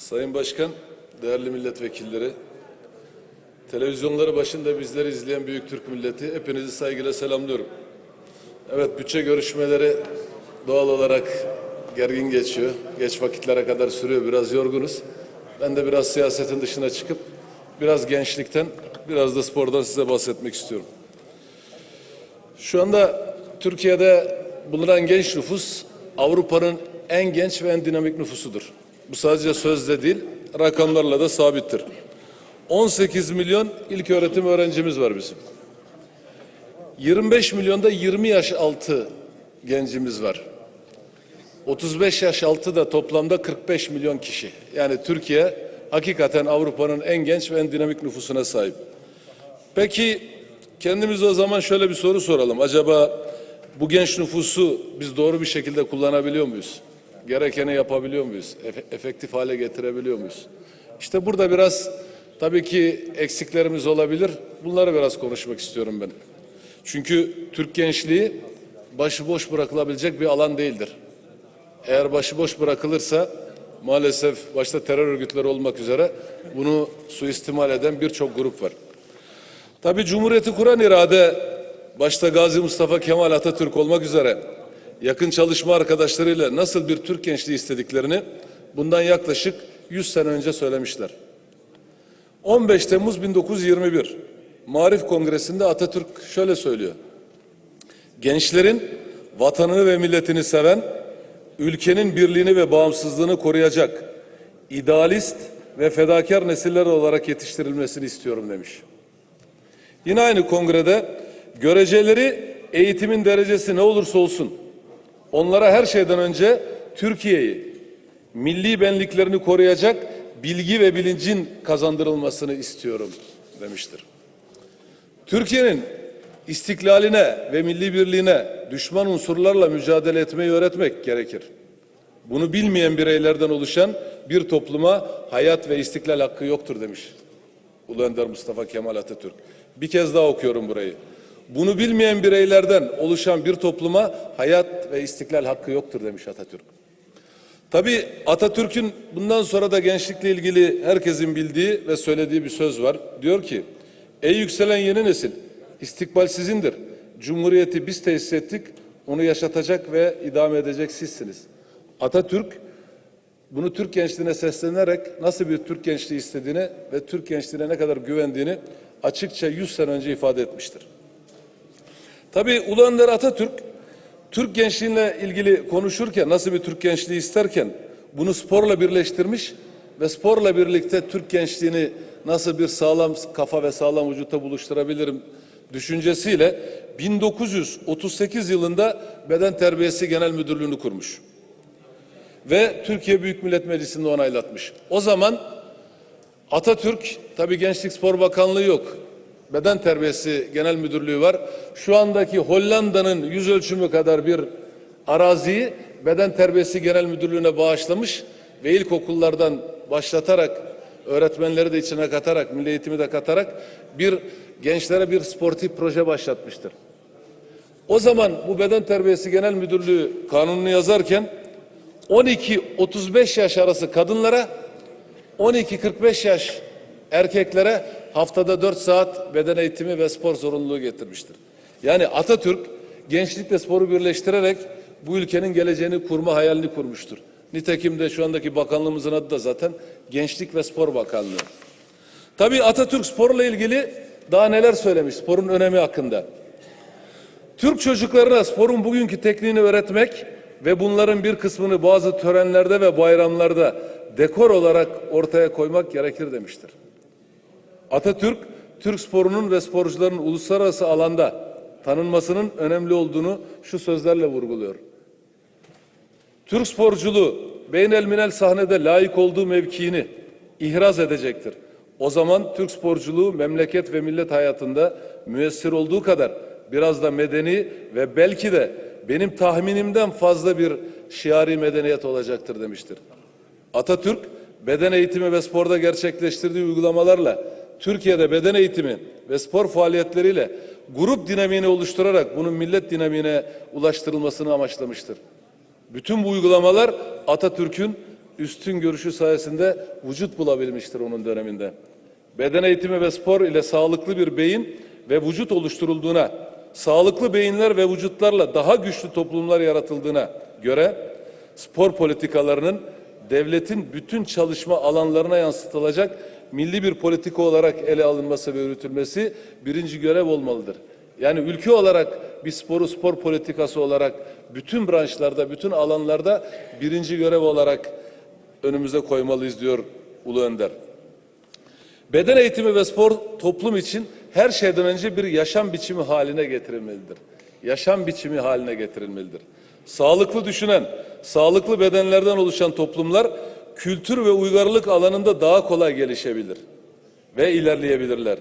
Sayın Başkan, değerli milletvekilleri, televizyonları başında bizleri izleyen büyük Türk milleti, hepinizi saygıyla selamlıyorum. Evet, bütçe görüşmeleri doğal olarak gergin geçiyor. Geç vakitlere kadar sürüyor, biraz yorgunuz. Ben de biraz siyasetin dışına çıkıp, biraz gençlikten, biraz da spordan size bahsetmek istiyorum. Şu anda Türkiye'de bulunan genç nüfus Avrupa'nın en genç ve en dinamik nüfusudur. Bu sadece sözde değil, rakamlarla da sabittir. 18 milyon ilk öğretim öğrencimiz var bizim. 25 milyonda 20 yaş altı gencimiz var. 35 yaş altı da toplamda 45 milyon kişi. Yani Türkiye hakikaten Avrupa'nın en genç ve en dinamik nüfusuna sahip. Peki kendimize o zaman şöyle bir soru soralım. Acaba bu genç nüfusu biz doğru bir şekilde kullanabiliyor muyuz? Gerekeni yapabiliyor muyuz? Efe- efektif hale getirebiliyor muyuz? İşte burada biraz tabii ki eksiklerimiz olabilir. Bunları biraz konuşmak istiyorum ben. Çünkü Türk gençliği başıboş bırakılabilecek bir alan değildir. Eğer başıboş bırakılırsa maalesef başta terör örgütleri olmak üzere bunu suistimal eden birçok grup var. Tabii Cumhuriyeti kuran irade başta Gazi Mustafa Kemal Atatürk olmak üzere yakın çalışma arkadaşlarıyla nasıl bir Türk gençliği istediklerini bundan yaklaşık 100 sene önce söylemişler. 15 Temmuz 1921 Marif Kongresi'nde Atatürk şöyle söylüyor. Gençlerin vatanını ve milletini seven, ülkenin birliğini ve bağımsızlığını koruyacak, idealist ve fedakar nesiller olarak yetiştirilmesini istiyorum demiş. Yine aynı kongrede göreceleri eğitimin derecesi ne olursa olsun onlara her şeyden önce Türkiye'yi, milli benliklerini koruyacak bilgi ve bilincin kazandırılmasını istiyorum demiştir. Türkiye'nin istiklaline ve milli birliğine düşman unsurlarla mücadele etmeyi öğretmek gerekir. Bunu bilmeyen bireylerden oluşan bir topluma hayat ve istiklal hakkı yoktur demiş. Ulu Önder Mustafa Kemal Atatürk. Bir kez daha okuyorum burayı. Bunu bilmeyen bireylerden oluşan bir topluma hayat ve istiklal hakkı yoktur demiş Atatürk. Tabii Atatürk'ün bundan sonra da gençlikle ilgili herkesin bildiği ve söylediği bir söz var. Diyor ki, ey yükselen yeni nesil, istikbal sizindir. Cumhuriyeti biz tesis ettik, onu yaşatacak ve idame edecek sizsiniz. Atatürk bunu Türk gençliğine seslenerek nasıl bir Türk gençliği istediğini ve Türk gençliğine ne kadar güvendiğini açıkça 100 sene önce ifade etmiştir. Tabii Ulu Önder Atatürk Türk gençliğine ilgili konuşurken nasıl bir Türk gençliği isterken bunu sporla birleştirmiş ve sporla birlikte Türk gençliğini nasıl bir sağlam kafa ve sağlam vücutta buluşturabilirim düşüncesiyle 1938 yılında Beden Terbiyesi Genel Müdürlüğü'nü kurmuş ve Türkiye Büyük Millet Meclisi'nde onaylatmış. O zaman Atatürk tabi Gençlik Spor Bakanlığı yok. Beden Terbiyesi Genel Müdürlüğü var. Şu andaki Hollanda'nın yüz ölçümü kadar bir araziyi Beden Terbiyesi Genel Müdürlüğü'ne bağışlamış ve ilkokullardan başlatarak öğretmenleri de içine katarak, milli eğitimi de katarak bir gençlere bir sportif proje başlatmıştır. O zaman bu Beden Terbiyesi Genel Müdürlüğü kanununu yazarken 12-35 yaş arası kadınlara 12-45 yaş erkeklere haftada 4 saat beden eğitimi ve spor zorunluluğu getirmiştir. Yani Atatürk gençlikle sporu birleştirerek bu ülkenin geleceğini kurma hayalini kurmuştur. Nitekim de şu andaki bakanlığımızın adı da zaten Gençlik ve Spor Bakanlığı. Tabii Atatürk sporla ilgili daha neler söylemiş sporun önemi hakkında. Türk çocuklarına sporun bugünkü tekniğini öğretmek ve bunların bir kısmını bazı törenlerde ve bayramlarda dekor olarak ortaya koymak gerekir demiştir. Atatürk, Türk sporunun ve sporcuların uluslararası alanda tanınmasının önemli olduğunu şu sözlerle vurguluyor. Türk sporculuğu beynelminel sahnede layık olduğu mevkiini ihraz edecektir. O zaman Türk sporculuğu memleket ve millet hayatında müessir olduğu kadar biraz da medeni ve belki de benim tahminimden fazla bir şiari medeniyet olacaktır demiştir. Atatürk beden eğitimi ve sporda gerçekleştirdiği uygulamalarla Türkiye'de beden eğitimi ve spor faaliyetleriyle grup dinamiğini oluşturarak bunun millet dinamiğine ulaştırılmasını amaçlamıştır. Bütün bu uygulamalar Atatürk'ün üstün görüşü sayesinde vücut bulabilmiştir onun döneminde. Beden eğitimi ve spor ile sağlıklı bir beyin ve vücut oluşturulduğuna, sağlıklı beyinler ve vücutlarla daha güçlü toplumlar yaratıldığına göre spor politikalarının devletin bütün çalışma alanlarına yansıtılacak milli bir politika olarak ele alınması ve yürütülmesi birinci görev olmalıdır. Yani ülke olarak bir sporu spor politikası olarak bütün branşlarda, bütün alanlarda birinci görev olarak önümüze koymalıyız diyor Ulu Önder. Beden eğitimi ve spor toplum için her şeyden önce bir yaşam biçimi haline getirilmelidir. Yaşam biçimi haline getirilmelidir. Sağlıklı düşünen, sağlıklı bedenlerden oluşan toplumlar kültür ve uygarlık alanında daha kolay gelişebilir ve ilerleyebilirler.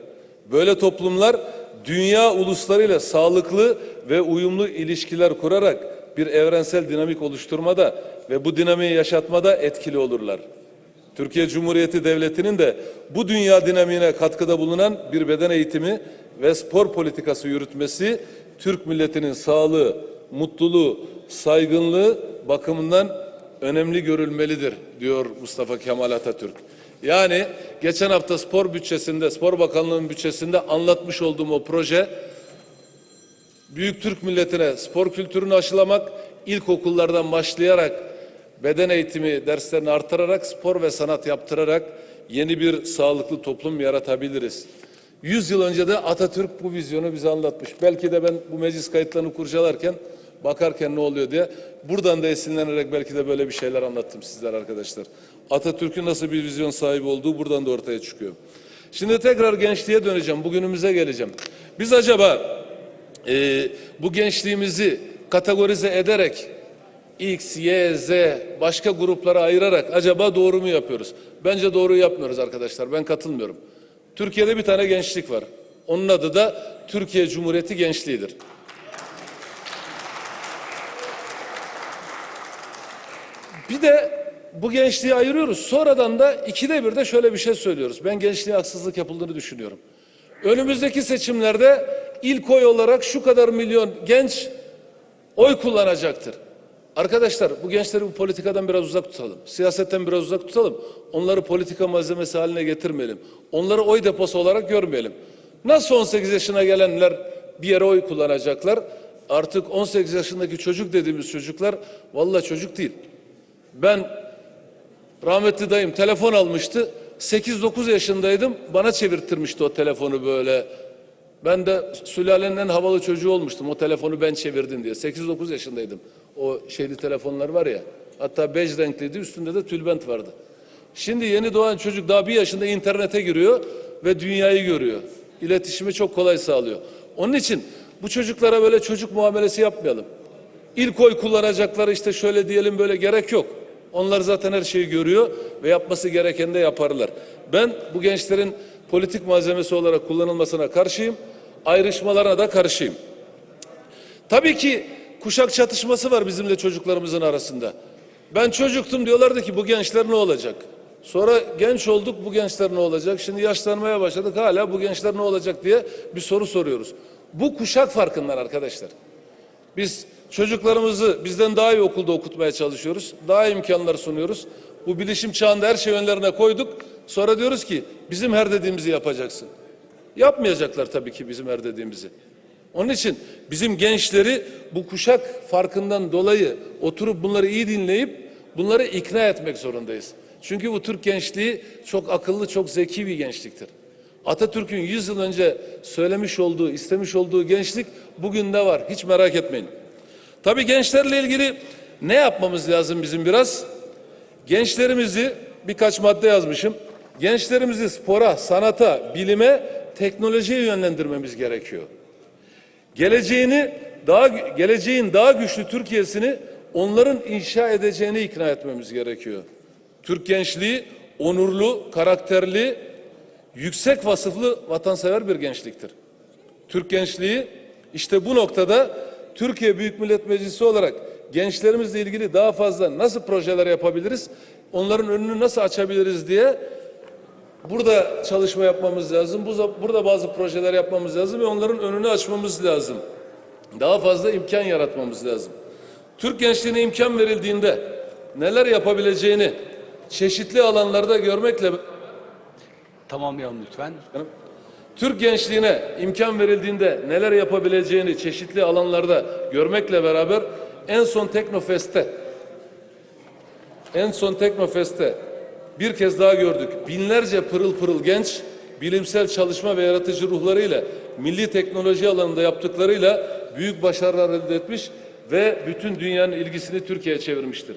Böyle toplumlar dünya uluslarıyla sağlıklı ve uyumlu ilişkiler kurarak bir evrensel dinamik oluşturmada ve bu dinamiği yaşatmada etkili olurlar. Türkiye Cumhuriyeti Devleti'nin de bu dünya dinamiğine katkıda bulunan bir beden eğitimi ve spor politikası yürütmesi Türk milletinin sağlığı, mutluluğu, saygınlığı bakımından önemli görülmelidir diyor Mustafa Kemal Atatürk. Yani geçen hafta spor bütçesinde, Spor Bakanlığı'nın bütçesinde anlatmış olduğum o proje Büyük Türk milletine spor kültürünü aşılamak, ilkokullardan başlayarak beden eğitimi derslerini artırarak, spor ve sanat yaptırarak yeni bir sağlıklı toplum yaratabiliriz. Yüz yıl önce de Atatürk bu vizyonu bize anlatmış. Belki de ben bu meclis kayıtlarını kurcalarken, bakarken ne oluyor diye buradan da esinlenerek belki de böyle bir şeyler anlattım sizler arkadaşlar. Atatürk'ün nasıl bir vizyon sahibi olduğu buradan da ortaya çıkıyor. Şimdi tekrar gençliğe döneceğim, bugünümüze geleceğim. Biz acaba e, bu gençliğimizi kategorize ederek X, Y, Z başka gruplara ayırarak acaba doğru mu yapıyoruz? Bence doğru yapmıyoruz arkadaşlar. Ben katılmıyorum. Türkiye'de bir tane gençlik var. Onun adı da Türkiye Cumhuriyeti Gençliği'dir. Bir de bu gençliği ayırıyoruz. Sonradan da ikide bir de şöyle bir şey söylüyoruz. Ben gençliğe haksızlık yapıldığını düşünüyorum. Önümüzdeki seçimlerde ilk oy olarak şu kadar milyon genç oy kullanacaktır. Arkadaşlar bu gençleri bu politikadan biraz uzak tutalım. Siyasetten biraz uzak tutalım. Onları politika malzemesi haline getirmeyelim. Onları oy deposu olarak görmeyelim. Nasıl 18 yaşına gelenler bir yere oy kullanacaklar? Artık 18 yaşındaki çocuk dediğimiz çocuklar vallahi çocuk değil. Ben rahmetli dayım telefon almıştı. 8-9 yaşındaydım. Bana çevirttirmişti o telefonu böyle. Ben de sülalenin en havalı çocuğu olmuştum. O telefonu ben çevirdim diye. 8-9 yaşındaydım. O şeyli telefonlar var ya. Hatta bej renkliydi. Üstünde de tülbent vardı. Şimdi yeni doğan çocuk daha bir yaşında internete giriyor ve dünyayı görüyor. İletişimi çok kolay sağlıyor. Onun için bu çocuklara böyle çocuk muamelesi yapmayalım. İlk oy kullanacakları işte şöyle diyelim böyle gerek yok. Onlar zaten her şeyi görüyor ve yapması gereken de yaparlar. Ben bu gençlerin politik malzemesi olarak kullanılmasına karşıyım. Ayrışmalarına da karşıyım. Tabii ki kuşak çatışması var bizimle çocuklarımızın arasında. Ben çocuktum diyorlardı ki bu gençler ne olacak? Sonra genç olduk bu gençler ne olacak? Şimdi yaşlanmaya başladık hala bu gençler ne olacak diye bir soru soruyoruz. Bu kuşak farkından arkadaşlar. Biz çocuklarımızı bizden daha iyi okulda okutmaya çalışıyoruz. Daha iyi imkanlar sunuyoruz. Bu bilişim çağında her şey önlerine koyduk. Sonra diyoruz ki bizim her dediğimizi yapacaksın. Yapmayacaklar tabii ki bizim her dediğimizi. Onun için bizim gençleri bu kuşak farkından dolayı oturup bunları iyi dinleyip bunları ikna etmek zorundayız. Çünkü bu Türk gençliği çok akıllı, çok zeki bir gençliktir. Atatürk'ün 100 yıl önce söylemiş olduğu, istemiş olduğu gençlik bugün de var. Hiç merak etmeyin. Tabii gençlerle ilgili ne yapmamız lazım bizim biraz? Gençlerimizi birkaç madde yazmışım. Gençlerimizi spora, sanata, bilime, teknolojiye yönlendirmemiz gerekiyor. Geleceğini daha geleceğin daha güçlü Türkiye'sini onların inşa edeceğini ikna etmemiz gerekiyor. Türk gençliği onurlu, karakterli, yüksek vasıflı vatansever bir gençliktir. Türk gençliği işte bu noktada Türkiye Büyük Millet Meclisi olarak gençlerimizle ilgili daha fazla nasıl projeler yapabiliriz? Onların önünü nasıl açabiliriz diye burada çalışma yapmamız lazım. Burada bazı projeler yapmamız lazım ve onların önünü açmamız lazım. Daha fazla imkan yaratmamız lazım. Türk gençliğine imkan verildiğinde neler yapabileceğini çeşitli alanlarda görmekle Tamamlayalım lütfen. Türk gençliğine imkan verildiğinde neler yapabileceğini çeşitli alanlarda görmekle beraber en son Teknofest'te en son Teknofest'te bir kez daha gördük. Binlerce pırıl pırıl genç bilimsel çalışma ve yaratıcı ruhlarıyla milli teknoloji alanında yaptıklarıyla büyük başarılar elde etmiş ve bütün dünyanın ilgisini Türkiye'ye çevirmiştir.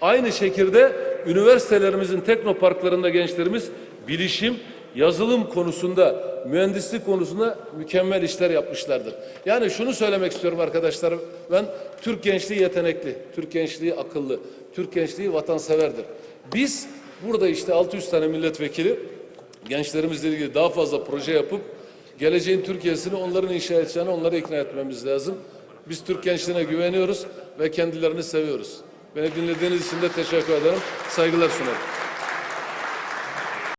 Aynı şekilde üniversitelerimizin teknoparklarında gençlerimiz bilişim, yazılım konusunda, mühendislik konusunda mükemmel işler yapmışlardır. Yani şunu söylemek istiyorum arkadaşlar. Ben Türk gençliği yetenekli, Türk gençliği akıllı, Türk gençliği vatanseverdir. Biz burada işte 600 tane milletvekili gençlerimizle ilgili daha fazla proje yapıp geleceğin Türkiye'sini onların inşa edeceğini onları ikna etmemiz lazım. Biz Türk gençliğine güveniyoruz ve kendilerini seviyoruz. Beni dinlediğiniz için de teşekkür ederim. Saygılar sunarım.